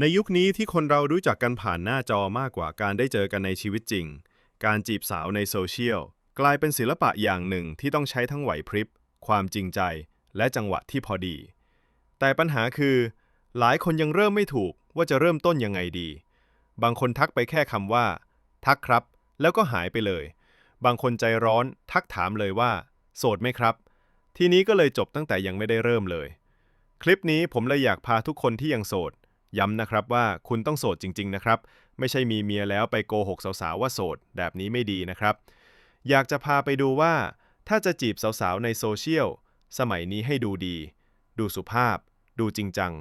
ในยุคนี้ที่คนเรารู้จักกันผ่านหน้าจอมากกว่าการได้เจอกันในชีวิตจริง การจีบสาวในโซเชียลกลายเป็นศิลปะอย่างหนึ่งที่ต้องใช้ทั้งไหวพริบ ความจริงใจ และจังหวะที่พอดี แต่ปัญหาคือ หลายคนยังเริ่มไม่ถูกว่าจะเริ่มต้นยังไงดี บางคนทักไปแค่คำว่า ทักครับ แล้วก็หายไปเลย บางคนใจร้อนทักถามเลยว่า โสดไหมครับ ทีนี้ก็เลยจบตั้งแต่ยังไม่ได้เริ่มเลย คลิปนี้ผมเลยอยากพาทุกคนที่ยังโสด ย้ำนะครับว่าคุณต้องโสดจริง ๆ นะครับ ไม่ใช่มีเมียแล้วไปโกหกสาวๆว่าโสด แบบนี้ไม่ดีนะครับ อยากจะพาไปดูว่า ถ้าจะจีบสาวๆในโซเชียลสมัยนี้ให้ดูดี ดูสุภาพ ดูจริงจัง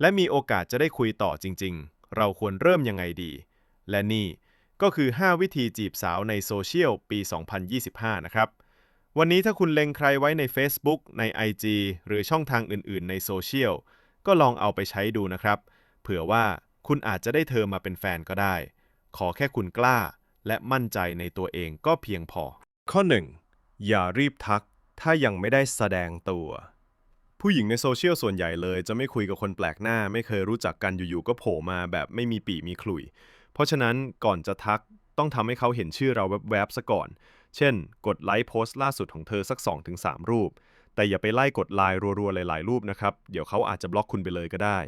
และมีโอกาสจะได้คุยต่อจริง ๆ เราควรเริ่มยังไงดี และนี่ก็คือ 5 วิธีจีบสาวในโซเชียลปี 2025 นะครับ วันนี้ถ้าคุณเล็งใครไว้ใน Facebook ใน IG หรือช่องทางอื่น ๆ ในโซเชียลก็ลองเอาไปใช้ดูนะครับ เผื่อว่าคุณอาจจะได้เธอมาเป็นแฟนก็ได้ ขอแค่คุณกล้า และมั่นใจในตัวเองก็เพียงพอ ข้อ 1. อย่ารีบทัก ถ้ายังไม่ได้แสดงตัว ผู้หญิงในโซเชียลส่วนใหญ่เลย จะไม่คุยกับคนแปลกหน้า ไม่เคยรู้จักกันอยู่ๆก็โผล่มาแบบไม่มีปีมีขลุ่ย เพราะฉะนั้นก่อนจะทักต้องทำให้เขาเห็นชื่อเราแวบๆซะก่อน เช่น กดไลค์โพสต์ล่าสุดของเธอสัก 2-3 รูป แต่อย่าไปไล่กดไลน์รัวๆหลายๆ รูปนะครับ เดี๋ยวเขาอาจจะบล็อกคุณไปเลยก็ได้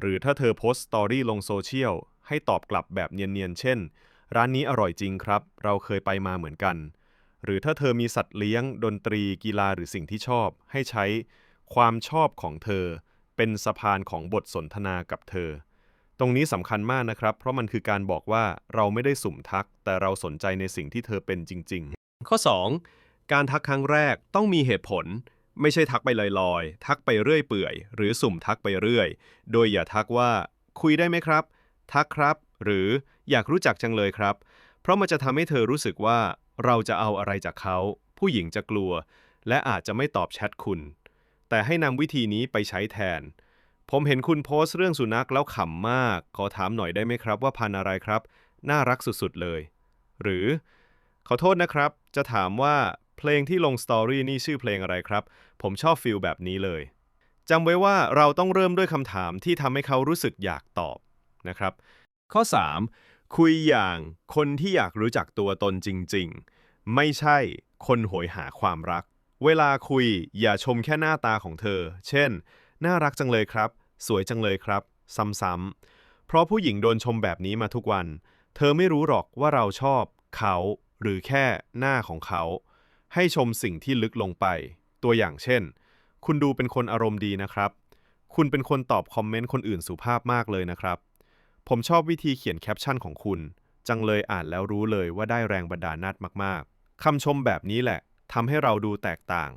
หรือถ้าเธอโพสต์สตอรี่ลงโซเชียลให้ตอบกลับแบบเนียนๆ เช่น ร้านนี้อร่อยจริงครับ เราเคยไปมาเหมือนกัน หรือถ้าเธอมีสัตว์เลี้ยง ดนตรี กีฬาหรือสิ่งที่ชอบ ให้ใช้ความชอบของเธอ เป็นสะพานของบทสนทนากับเธอ ตรงนี้สำคัญมากนะครับ เพราะมันคือการบอกว่าเราไม่ได้สุ่มทัก แต่เราสนใจในสิ่งที่เธอเป็นจริง ๆ ข้อ 2. การทักครั้งแรกต้องมีเหตุผล ไม่ใช่ทักไปลอยๆ ทักไปเรื่อยเปื่อย หรือสุ่มทักไปเรื่อย โดยอย่าทักว่า คุยได้ไหมครับ ทักครับ หรืออยากรู้จักจังเลยครับ เพราะมันจะทำให้เธอรู้สึกว่า เราจะเอาอะไรจากเขา ผู้หญิงจะกลัว และอาจจะไม่ตอบแชทคุณ แต่ให้นำวิธีนี้ไปใช้แทน ผมเห็นคุณโพสต์เรื่องสุนัขแล้วขำมาก ขอถามหน่อยได้ไหมครับ ว่าพันอะไรครับ น่ารักสุดๆเลย หรือ ขอโทษนะครับ จะถามว่า เพลงที่ลงสตอรี่นี่ชื่อเพลงอะไรครับ ผมชอบฟิลแบบนี้เลยจำไว้ว่าเราต้องเริ่มด้วยคำถามที่ทำให้เขารู้สึกอยากตอบนะครับ ข้อ 3. คุยอย่างคนที่อยากรู้จักตัวตนจริง ๆ ไม่ใช่คนโหยหาความรัก เวลาคุยอย่าชมแค่หน้าตาของเธอ เช่น น่ารักจังเลยครับ สวยจังเลยครับ ซ้ำๆ เพราะผู้หญิงโดนชมแบบนี้มาทุกวัน เธอไม่รู้หรอกว่าเราชอบเขา หรือแค่หน้าของเขา ให้ชมสิ่งที่ลึกลงไป ตัวอย่างเช่น คุณดูเป็นคนอารมณ์ดีนะครับ คุณเป็นคนตอบคอมเมนต์คนอื่นสุภาพมากเลยนะครับ ผมชอบวิธีเขียนแคปชั่นของคุณ จังเลยอ่านแล้วรู้เลยว่าได้แรงบันดาลนัดมากๆคำชมแบบนี้แหละทำให้เราดูแตกต่าง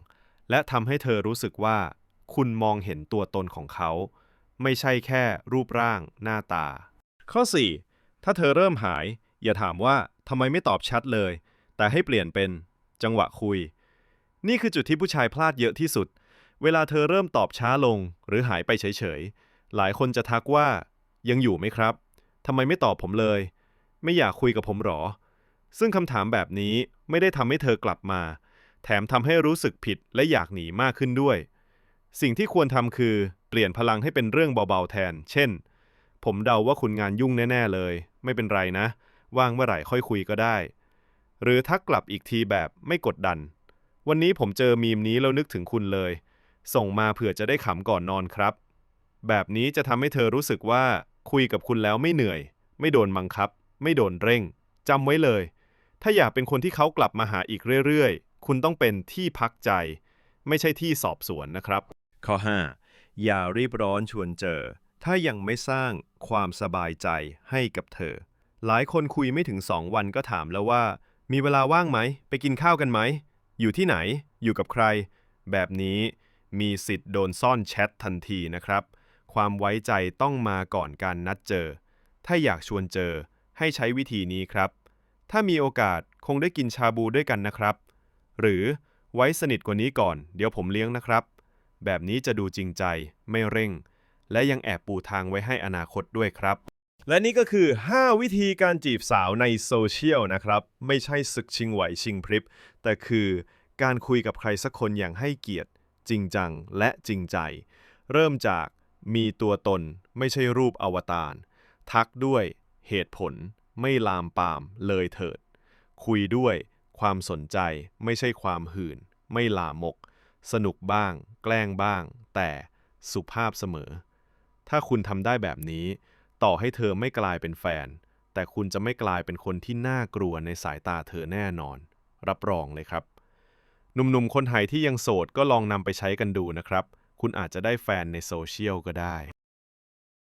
และทำให้เธอรู้สึกว่า คุณมองเห็นตัวตนของเขา ไม่ใช่แค่รูปร่าง หน้าตา ข้อ 4. ถ้าเธอเริ่มหาย อย่าถามว่าทำไมไม่ตอบชัดเลย แต่ให้เปลี่ยนเป็น จังหวะคุย นี่คือจุดที่ผู้ชายพลาดเยอะที่สุด เวลาเธอเริ่มตอบช้าลงหรือหายไปเฉยๆ หลายคนจะทักว่า ยังอยู่ไหมครับทำไมไม่ตอบผมเลย ไม่อยากคุยกับผมหรอ ซึ่งคำถามแบบนี้ไม่ได้ทำให้เธอกลับมา แถมทำให้รู้สึกผิดและอยากหนีมากขึ้นด้วย สิ่งที่ควรทำคือเปลี่ยนพลังให้เป็นเรื่องเบาๆแทน เช่น ผมเดาว่าคุณงานยุ่งแน่ ๆ เลย ไม่เป็นไรนะ ว่างเมื่อไหร่ค่อยคุยก็ได้ หรือทักกลับอีกทีแบบไม่กดดัน วันนี้ผมเจอมีมนี้แล้วนึกถึงคุณเลย ส่งมาเผื่อจะได้ขำก่อนนอนครับ แบบนี้จะทำให้เธอรู้สึกว่าคุยกับคุณแล้วไม่เหนื่อย ไม่โดนบังคับ ไม่โดนเร่งจำไว้เลย ถ้าอยากเป็นคนที่เขากลับมาหาอีกเรื่อยๆ คุณต้องเป็นที่พักใจ ไม่ใช่ที่สอบสวนนะครับ ข้อ 5. อย่ารีบร้อนชวนเจอ ถ้ายังไม่สร้างความสบายใจให้กับเธอ หลายคนคุยไม่ถึง2วันก็ถามแล้วว่า มีเวลาว่างไหม ไปกินข้าวกันไหม อยู่ที่ไหน อยู่กับใคร แบบนี้มีสิทธิ์โดนซ่อนแชททันทีนะครับ ความไว้ใจต้องมาก่อนการนัดเจอ ถ้าอยากชวนเจอให้ใช้วิธีนี้ครับ ถ้ามีโอกาสคงได้กินชาบูด้วยกันนะครับ หรือไว้สนิทกว่านี้ก่อน เดี๋ยวผมเลี้ยงนะครับ แบบนี้จะดูจริงใจไม่เร่ง และยังแอบปูทางไว้ให้อนาคตด้วยครับ และนี่ก็คือ 5 วิธีการจีบสาวในโซเชียลนะครับ ไม่ใช่ศึกชิงไหวชิงพริบ แต่คือการคุยกับใครสักคนอย่างให้เกียรติ จริงจังและจริงใจ เริ่มจากมีตัวตนไม่ใช่รูปอวตาร ทักด้วยเหตุผล ไม่ลามปามเลยเถิด คุยด้วยความสนใจไม่ใช่ความหื่น ไม่ลามก สนุกบ้าง แกล้งบ้าง แต่สุภาพเสมอ ถ้าคุณทำได้แบบนี้ ต่อให้เธอไม่กลายเป็นแฟน แต่คุณจะไม่กลายเป็นคนที่น่ากลัวในสายตาเธอแน่นอน รับรองเลยครับ หนุ่มๆ คนไทยที่ยังโสดก็ลองนำไปใช้กันดูนะครับ คุณอาจจะได้แฟนในโซเชียลก็ได้